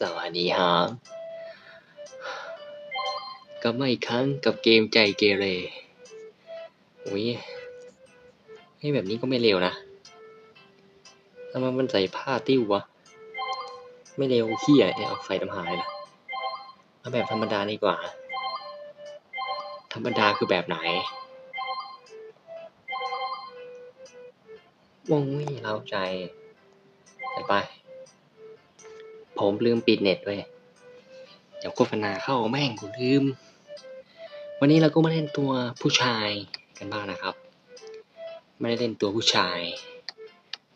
สวัสดีครับกลับมาอีกครั้งกับเกมใจเกเรอุ้ยให้แบบนี้ก็ไม่เร็วนะทำไมมันใส่ผ้าติ้ววะ ไม่เร็วเขี้ยเนี่ยเอาใส่ตำหายนะเอาแบบธรรมดาดีกว่า ธรรมดาคือแบบไหนโอ้ยเราใจไปไป ผมลืมปิดเน็ตด้วยเดี๋ยวโฆษณาเข้าแม่งกูลืม วันนี้เราก็มาเล่นตัวผู้ชายกันบ้างนะครับ ไม่ได้เล่นตัวผู้ชาย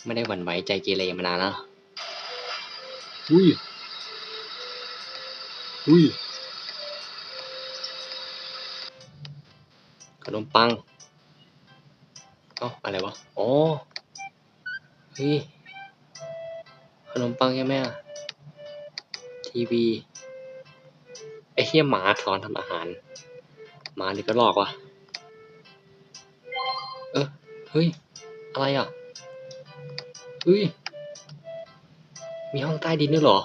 ไม่ได้หวั่นไหวใจเกเรมานานแล้วอุ้ยอุ้ยขนมปังเอ้าอะไรวะอ๋อเฮ้ยขนมปังใช่ไหมอะ ทีวี ไอ้เหี้ยหมาสอนทำอาหาร หมาหรือก็หลอกวะเออเฮ้ย อะไรอะ เฮ้ย มีห้องใต้ดินด้วยเหรอ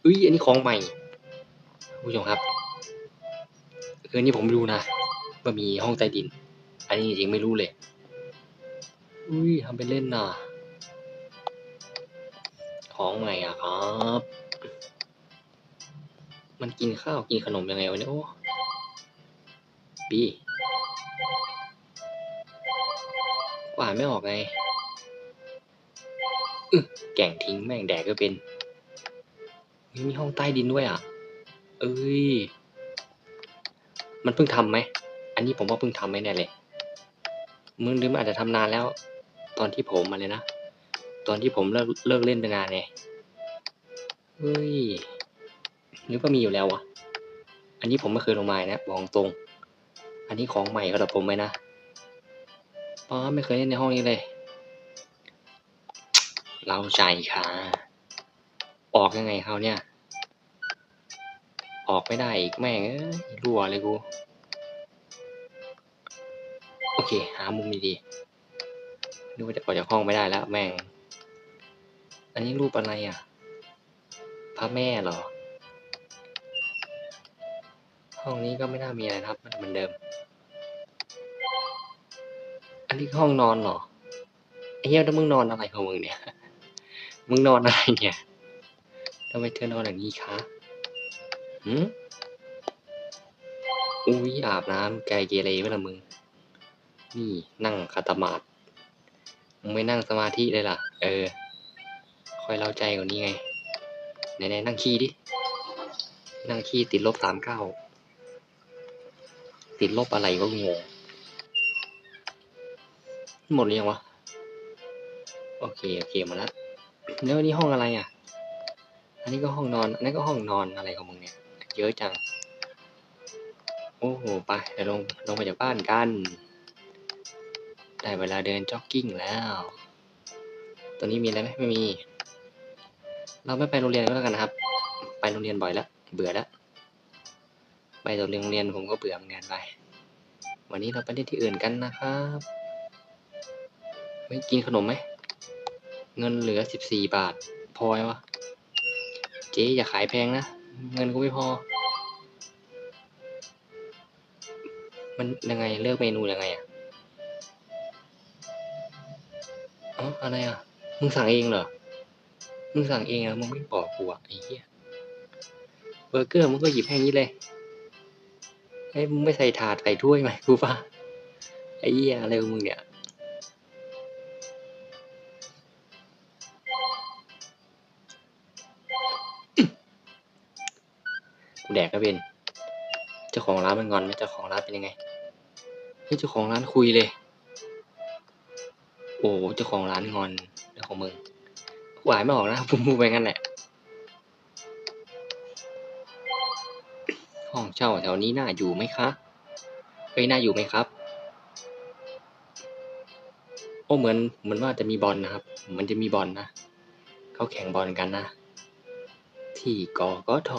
เฮ้ย อันนี้ของใหม่ผู้ชมครับคืออันนี้ผมไม่รู้นะว่ามีห้องใต้ดิน อันนี้จริงไม่รู้เลยอุ้ยทำเป็นเล่นน่ะ ของใหม่อะครับ มันกินข้าวกินขนมยังไงวะเนี่ยโอ้บีกว่าไม่ออกไงอึแก่งทิ้งแม่งแดกก็เป็นมีห้องใต้ดินด้วยอะ เอ้ย มันเพิ่งทำไหม อันนี้ผมว่าเพิ่งทำไม่แน่เลยมึงหรือมันอาจจะทำนานแล้ว ตอนที่ผมมาเลยนะ ตอนที่ผมเลิกเลิกเล่นไปนานไงเฮ้ย หรือว่ามีอยู่แล้ววะอันนี้ผมไม่เคยลงมานะบอกตรง อันนี้ของใหม่สำหรับผมเลยนะป้าไม่เคยเล่นในห้องนี้เลย เราใจค่ะ ออกยังไงเขาเนี่ย ออกไม่ได้อีกแม่งเอ้ยรั่วเลยกู โอเค หามุมดีๆนึกว่าจะออกจากห้องไม่ได้แล้วแม่ง อันนี้รูปอะไรอะ พระแม่เหรอ ห้องนี้ก็ไม่น่ามีอะไรครับ มันเหมือนเดิม อันนี้ห้องนอนเหรอไอ้เหี้ยแล้วมึงนอนอะไรของมึงเนี่ย มึงนอนอะไรเนี่ยทำไมเธอนอนอย่างนี้คะหืมอุ้ยอาบน้ำไกเกเรไหมล่ะมึง นี่นั่งคาตามาดมึงไม่นั่งสมาธิเลยล่ะ เออ คอยเล่าใจกว่านี้ไง ไหนๆนั่งขี้ดิ นั่งขี้ติดลบสามเก้า ติดลบอะไรก็งง หมดหรือยังวะ โอเค โอเคมาแล้วแล้วนนี้ห้องอะไรอะ อันนี้ก็ห้องนอน อันนี้ก็ห้องนอนอะไรของมึงเนี่ย เยอะจัง โอ้โห ไปเดี๋ยวลงลงมาจากบ้านกัน ได้เวลาเดินจ็อกกิ้งแล้วตอนนี้มีอะไรไหมไม่มี เราไม่ไปโรงเรียนก็แล้วกันนะครับ ไปโรงเรียนบ่อยแล้ว เบื่อแล้ว ไปโรงเรียนโรงเรียนผมก็เบื่อเหมือนกันไป วันนี้เราไปเล่นที่อื่นกันนะครับไม่กินขนมไหม เงินเหลือสิบสี่บาท พอไหมวะ เจ๊อย่าขายแพงนะ เงินก็ไม่พอ มันยังไงเลือกเมนูยังไงอะอ๋ออะไรอะ มึงสั่งเองเหรอ มึงสั่งเองแล้วมึงไม่บอกกูอะไอ้เหี้ยเบอร์เกอร์มึงก็หยิบให้งี้เลย ไอ้ยมึงไม่ใส่ถาดใส่ถ้วยไหมกูป่ะไอ้เหี้ยอะไรของมึงเนี่ยกูแดกก็เป็นเจ้าของร้านมันงอนไหมเจ้าของร้านเป็นยังไงเฮ้ยเจ้าของร้านคุยเลย โอ้เจ้าของร้านงอนเรื่องของมึงหวายไม่ออกนะพูดไปงั้นแหละ ห้องเช่าแถวนี้น่าอยู่ไหมคะเอ้ยน่าอยู่ไหมครับ โอ้เหมือนเหมือนว่าจะมีบอลนะครับ เหมันจะมีบอลนะเขาแข่งบอลกันนะ ที่กอกท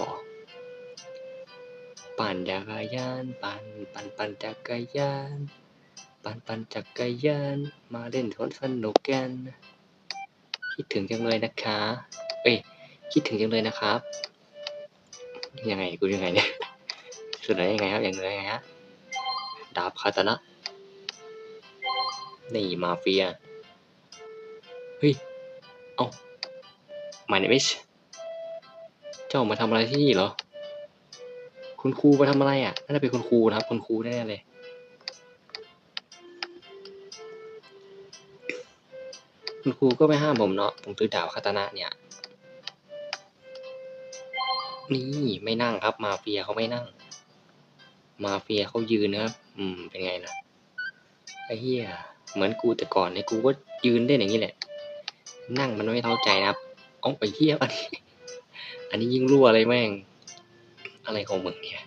ปั่นจักรยาน ปั่นปั่นปั่นจักรยาน ปั่นปั่นจักรยาน มาเล่นสวนสนุกกัน คิดถึงจังเลยนะคะ เอ้ยคิดถึงจังเลยนะครับ ยังไงกูยังไงเนี่ย สุดไหนยังไงครับอย่างไรยังไงฮะดาบคาตานะนี่มาเฟียเฮ้ยเอ้า my name is เจ้ามาทำอะไรที่นี่เหรอ คุณครูมาทำอะไรอะน่าจะเป็นคุณครูนะครับ คุณครูแน่เลยคุณครูก็ไม่ห้ามผมเนาะผมถือดาบคาตานะเนี่ยนี่ไม่นั่งครับมาเฟียเขาไม่นั่ง มาเฟียเขายืนนะครับ อืม เป็นไงล่ะ ไอ้เหี้ย เหมือนกูแต่ก่อนเนี่ยกูก็ยืนได้อย่างนี้แหละ นั่งมันไม่เท่าใจนะครับเอาไปเหี้ยอันนี้ อันนี้ยิ่งรั่วเลยแม่ง อะไรของมึงเนี่ย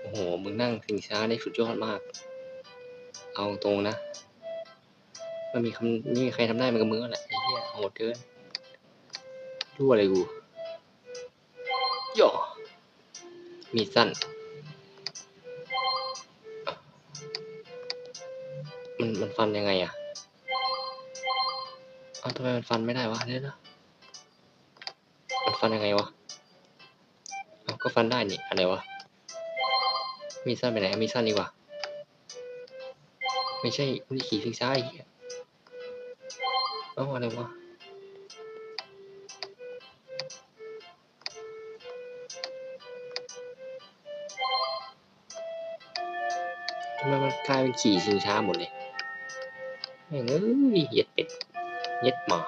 โอ้โห มึงนั่งสิงช้าได้สุดยอดมาก เอาตรงนะไม่มีคำไม่มีใครทำได้มันกับมึงแหละไอ้เหี้ยโหดเกินรั่วเลยกูย่อมีสั้น มันมันฟันยังไงอะเอ้าทำไมมันฟันไม่ได้วะเดี๋ยนะมันฟันยังไงวะเอ้าก็ฟันได้นี่อะไรวะมีสั้นไปไหนมีสั้นดีกว่า ไม่ใช่มันขี่ซิงซ้ายอีกอะเอ้าอะไรวะทำไมมันกลายเป็นขี่ชิงช้าหมดเลย เอ้ยเย็ดเป็ด เย็ดหมา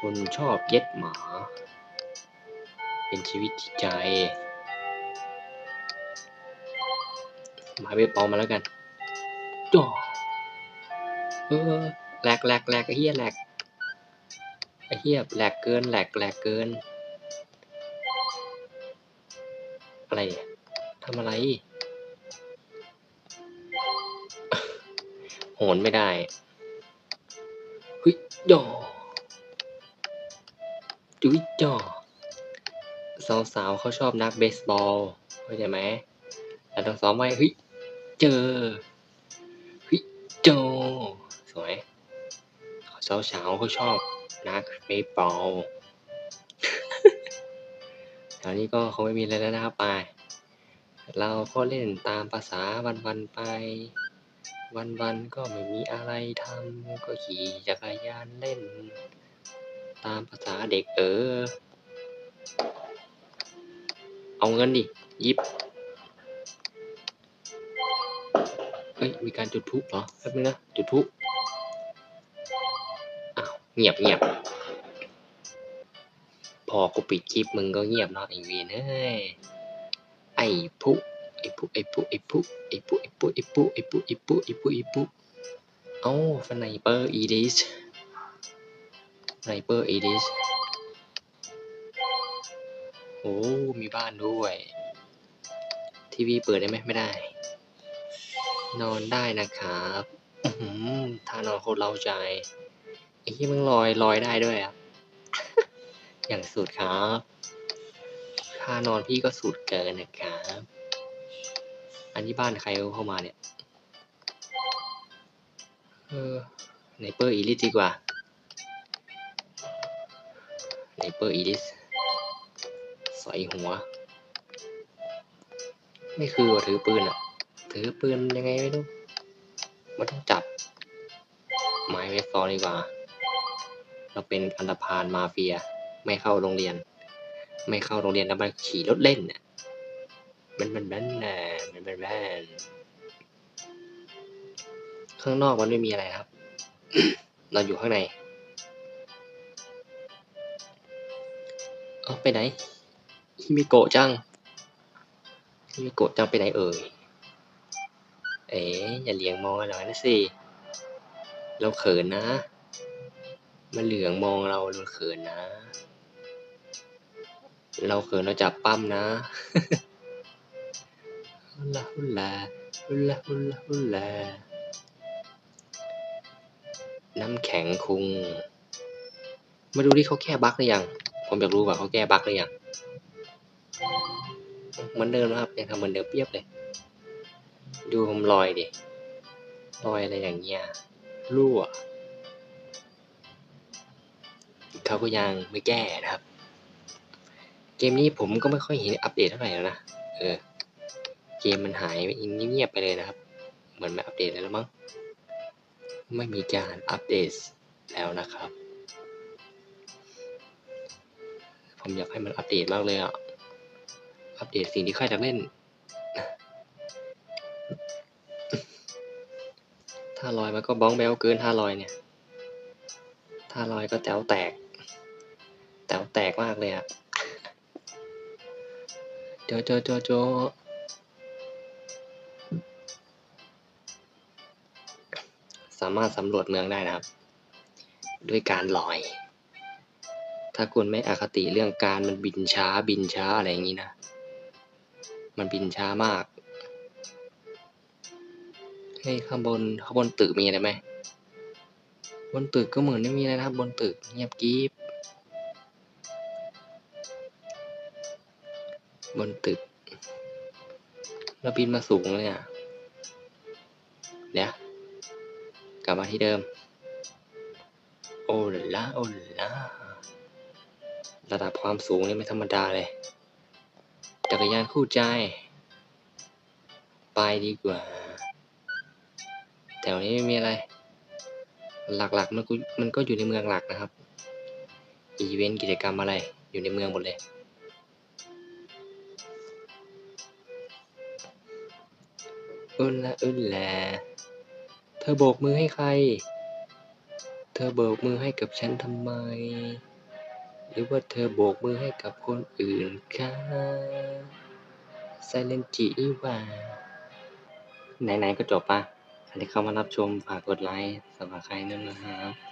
คนชอบเย็ดหมา เป็นชีวิตจิตใจ หมายไปปอมาแล้วกันจ่อเออแหลกแหลกแหลกไอ้เหี้ยแหลกไอ้เหี้ยแหลกเกินแหลกแหลกเกิน อะไรทำอะไร โหนไม่ได้เฮ้ยจ่อจุ้ยจ่อสาวๆเขาชอบนักเบสบอลเข้าใจไหมแต่ต้องซ้อมไว้เฮ้ยเจอเฮ้ยโจสวยสาวๆเขาชอบนักเบสบอลตอนนี้ก็คงไม่มีอะไรแล้วนะครับไปเราก็เล่นตามภาษาวันๆไป วันๆก็ไม่มีอะไรทำ ก็ขี่จักรยานเล่น ตามภาษาเด็กเออ เอาเงินดิ ยิบ เฮ้ย มีการจุดพลุเหรอแป๊บนึงนะ จุดพลุอ้าวเงียบเงียบพอกูปิดคลิปมึงก็เงียบเนาะไอเวนเอ้ย ไอ้พ ลุไอ้พลุไอ้พลุไอ้พลุไอ้พลุไอ้พลุไอ้พลุไอ้พลุไอ้พลุไอ้พลุไอ้พลุเอ้าสไนเปอร์อีดิสสไนเปอร์อีดิสโอ้มีบ้านด้วย ทีวีเปิดได้ไหมไม่ได้ นอนได้นะครับอื้านอนโคตรเล้าใจไอ้ที่มึงลอยลอยได้ด้วยอะอย่างสุดครับค่านอนพี่ก็สุดเกินนะครับ อันนี้บ้านใครเข้ามาเนี่ย เออไนเปอร์อีลิสดีกว่าไนเปอร์อีลิสใส่หัว ไม่คือว่าถือปืนอะถือปืนยังไงไม่รู้มันต้องจับ ไม้ไว้ซอดีกว่า เราเป็นอันธพาลมาเฟีย ไม่เข้าโรงเรียน ไม่เข้าโรงเรียนแล้วมันขี่รถเล่นเนี่ย มันมันแบนน่ะมันแบนแบนข้างนอกมันไม่มีอะไรครับ เราอยู่ข้างใน เอาไปไหนฮิมิโกะจังฮิมิโกะจังไปไหนเอ่ย เอ๋อย่าเลี้ยงมองอะไรนะสิ เราเขินนะ มันเหลืองมองเราเราเขินนะ เราเขินเราจับปั้มนะ ฮุลาฮุลาฮุลาฮุลาฮุลาน้ำแข็งคุง มาดูที่เขาแก้บั๊กหรือยัง ผมอยากรู้ว่าเขาแก้บั๊กหรือยัง เหมือนเดิมนะครับยังทำเหมือนเดิมเปียบเลย ดูผมรอยดิรอยอะไรอย่างเงี้ย รั่ว เขาก็ยังไม่แก้นะครับ เกมนี้ผมก็ไม่ค่อยเห็นอัปเดตเท่าไหร่แล้วนะ เออ เกมมันหายเงียบๆไปเลยนะครับ เหมือนไม่อัปเดตแล้วมั้ง ไม่มีการอัปเดตแล้วนะครับ ผมอยากให้มันอัปเดตมากเลยอะ อัปเดตสิ่งที่ข้าอยากเล่น ถ้าลอยมันก็บ้องแบวเกินถ้าลอยเนี่ย ถ้าลอยก็แต๋วแตก แต๋วแตกมากเลยอะโจโจโจโจ สามารถสำรวจเมืองได้นะครับ ด้วยการลอย ถ้าคุณไม่อคติเรื่องการมันบินช้าบินช้าอะไรอย่างนี้นะ มันบินช้ามากเฮ้ยข้างบนข้างบนตึกมีอะไรไหมบนตึกก็เหมือนไม่มีอะไรนะครับ บนตึกเงียบกริบบนตึกเราบินมาสูงเลยอะเดี๋ยว กลับมาที่เดิม โอ้ละละโอ้ละละระดับความสูงนี่ไม่ธรรมดาเลย จักรยานคู่ใจ ไปดีกว่า แถวนี้ไม่มีอะไร หลักๆมันก็มันก็อยู่ในเมืองหลักนะครับ อีเวนต์กิจกรรมอะไร อยู่ในเมืองหมดเลยอึนละอึนและ ธอโบกมือให้ใคร เธอโบกมือให้กับฉันทำไม หรือว่าเธอโบกมือให้กับคนอื่นคะไซเลนจินี่ว่า ไหนๆก็จบปะใครที่เข้ามารับชมฝากกดไลค์สำหรับใครนั่นนะครับ